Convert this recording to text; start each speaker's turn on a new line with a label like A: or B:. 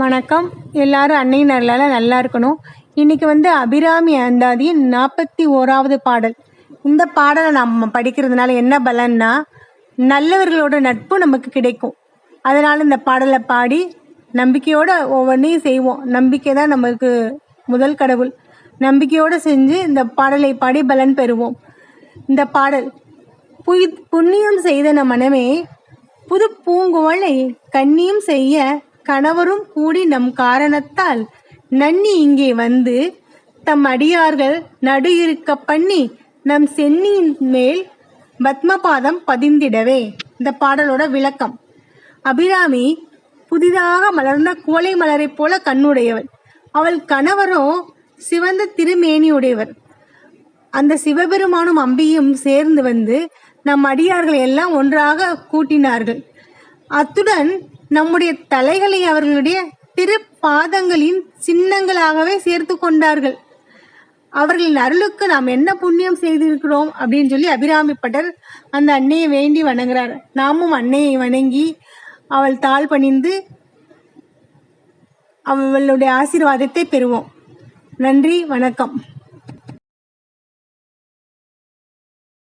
A: வணக்கம். எல்லாரும் அன்னை நல்லால நல்லா இருக்கணும். இன்னைக்கு வந்து அபிராமி அந்தாதியின் நாற்பத்தி ஓராவது பாடல். இந்த பாடலை நம்ம படிக்கிறதுனால என்ன பலன்னா நல்லவர்களோட நட்பு நமக்கு கிடைக்கும். அதனால் இந்த பாடலை பாடி நம்பிக்கையோடு ஒவ்வொன்றையும் செய்வோம். நம்பிக்கை தான் நமக்கு முதல் கடவுள். நம்பிக்கையோடு செஞ்சு இந்த பாடலை பாடி பலன் பெறுவோம். இந்த பாடல் புய் புண்ணியம் செய்தன மனமே புது பூங்குவலை கண்ணியும் செய்ய கணவரும் கூடி நம் காரணத்தால் நன்னி இங்கே வந்து தம் அடியார்கள் நடு இருக்க பண்ணி நம் சென்னியின் மேல் பத்மபாதம் பதிந்திடவே. இந்த பாடலோட விளக்கம். அபிராமி புதிதாக மலர்ந்த கோலை மலரைப் போல கண்ணுடையவள். அவள் கணவரோ சிவந்த திருமேனியுடையவர். அந்த சிவபெருமானும் அம்பியும் சேர்ந்து வந்து நம் அடியார்களை எல்லாம் ஒன்றாக கூட்டினார்கள். அத்துடன் நம்முடைய தலைகளை அவர்களுடைய திரு பாதங்களின் சின்னங்களாகவே சேர்த்து கொண்டார்கள். அவர்களின் அருளுக்கு நாம் என்ன புண்ணியம் செய்திருக்கிறோம் அப்படின்னு சொல்லி அபிராமிப்பட்டர் அந்த அன்னையை வேண்டி வணங்குறார். நாமும் அன்னையை வணங்கி அவள் தாழ் பணிந்து அவளுடைய ஆசீர்வாதத்தை பெறுவோம். நன்றி வணக்கம்.